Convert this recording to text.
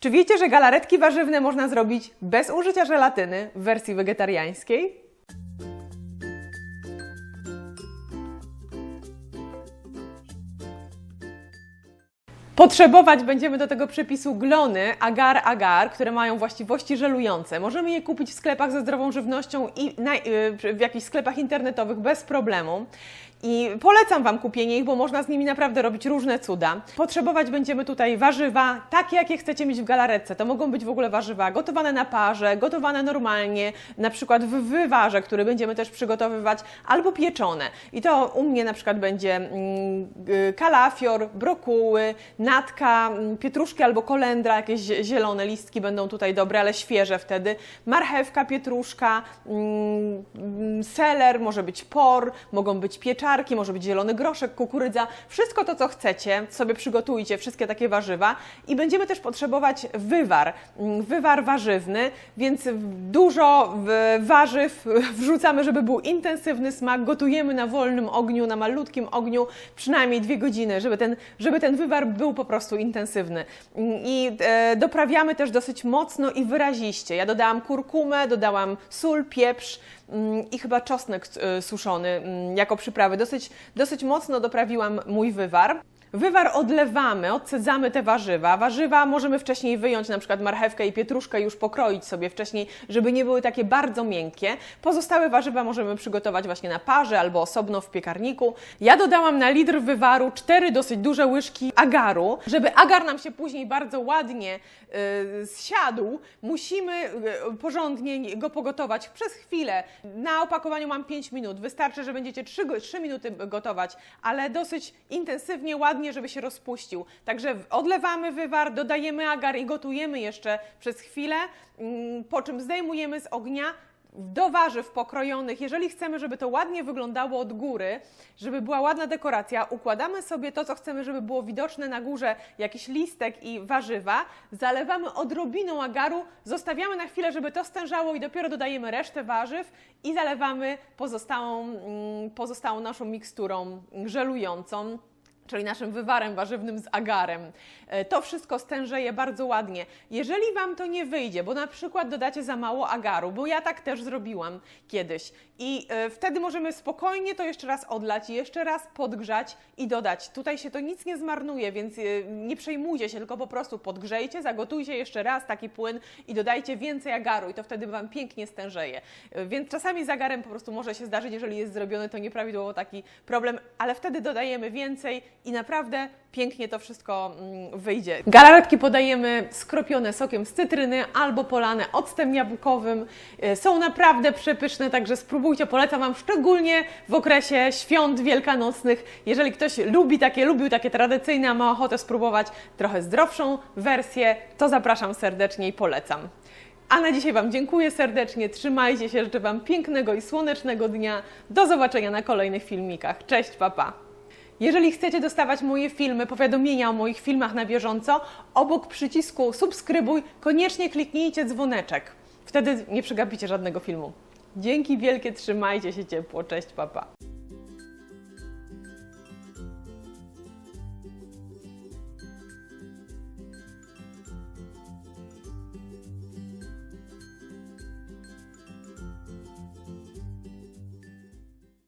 Czy wiecie, że galaretki warzywne można zrobić bez użycia żelatyny w wersji wegetariańskiej? Potrzebować będziemy do tego przepisu glony agar-agar, które mają właściwości żelujące. Możemy je kupić w sklepach ze zdrową żywnością i y, w jakichś sklepach internetowych bez problemu. I polecam Wam kupienie ich, bo można z nimi naprawdę robić różne cuda. Potrzebować będziemy tutaj warzywa, takie jakie chcecie mieć w galaretce. To mogą być w ogóle warzywa gotowane na parze, gotowane normalnie, na przykład w wywarze, który będziemy też przygotowywać, albo pieczone. I to u mnie na przykład będzie mm, y, kalafior, brokuły, natka, mm, pietruszki albo kolendra, jakieś zie- zielone listki będą tutaj dobre, ale świeże wtedy. Marchewka, pietruszka, mm, seler, może być por, mogą być pieczarki, może być zielony groszek, kukurydza. Wszystko to, co chcecie, sobie przygotujcie, wszystkie takie warzywa. I będziemy też potrzebować wywar, mm, wywar warzywny, więc dużo warzyw wrzucamy, żeby był intensywny smak. Gotujemy na wolnym ogniu, na malutkim ogniu, przynajmniej dwie godziny, żeby ten, żeby ten wywar był po prostu intensywny. I e, doprawiamy też dosyć mocno i wyraziście. Ja dodałam kurkumę, dodałam sól, pieprz mm, i chyba czosnek e, suszony mm, jako przyprawy. Dosyć, dosyć mocno doprawiłam mój wywar. Wywar odlewamy, odsadzamy te warzywa. Warzywa możemy wcześniej wyjąć, na przykład marchewkę i pietruszkę już pokroić sobie wcześniej, żeby nie były takie bardzo miękkie. Pozostałe warzywa możemy przygotować właśnie na parze albo osobno w piekarniku. Ja dodałam na litr wywaru cztery dosyć duże łyżki agaru. Żeby agar nam się później bardzo ładnie y, zsiadł, musimy y, porządnie go pogotować przez chwilę. Na opakowaniu mam 5 minut. Wystarczy, że będziecie 3, 3 minuty gotować, ale dosyć intensywnie, ładnie, żeby się rozpuścił. Także odlewamy wywar, dodajemy agar i gotujemy jeszcze przez chwilę, mm, po czym zdejmujemy z ognia do warzyw pokrojonych, jeżeli chcemy, żeby to ładnie wyglądało od góry, żeby była ładna dekoracja, układamy sobie to, co chcemy, żeby było widoczne na górze, jakiś listek i warzywa, zalewamy odrobiną agaru, zostawiamy na chwilę, żeby to stężało i dopiero dodajemy resztę warzyw i zalewamy pozostałą, mm, pozostałą naszą miksturą żelującą czyli naszym wywarem warzywnym z agarem. E, To wszystko stężeje bardzo ładnie. Jeżeli Wam to nie wyjdzie, bo na przykład dodacie za mało agaru, bo ja tak też zrobiłam kiedyś i e, wtedy możemy spokojnie to jeszcze raz odlać, jeszcze raz podgrzać i dodać. Tutaj się to nic nie zmarnuje, więc e, nie przejmujcie się, tylko po prostu podgrzejcie, zagotujcie jeszcze raz taki płyn i dodajcie więcej agaru i to wtedy Wam pięknie stężeje. Więc czasami z agarem po prostu może się zdarzyć, jeżeli jest zrobiony to nieprawidłowo taki problem, ale wtedy dodajemy więcej i naprawdę pięknie to wszystko mm, wyjdzie. Galaretki podajemy skropione sokiem z cytryny albo polane octem jabłkowym. E, Są naprawdę przepyszne, także spróbujcie. Polecam Wam szczególnie w okresie świąt wielkanocnych. Jeżeli ktoś lubi takie, lubił takie tradycyjne, a ma ochotę spróbować trochę zdrowszą wersję, to zapraszam serdecznie i polecam. A na dzisiaj Wam dziękuję serdecznie, trzymajcie się, życzę Wam pięknego i słonecznego dnia. Do zobaczenia na kolejnych filmikach. Cześć, papa! Jeżeli chcecie dostawać moje filmy, powiadomienia o moich filmach na bieżąco, obok przycisku subskrybuj koniecznie kliknijcie dzwoneczek. Wtedy nie przegapicie żadnego filmu. Dzięki wielkie, trzymajcie się ciepło. Cześć, papa.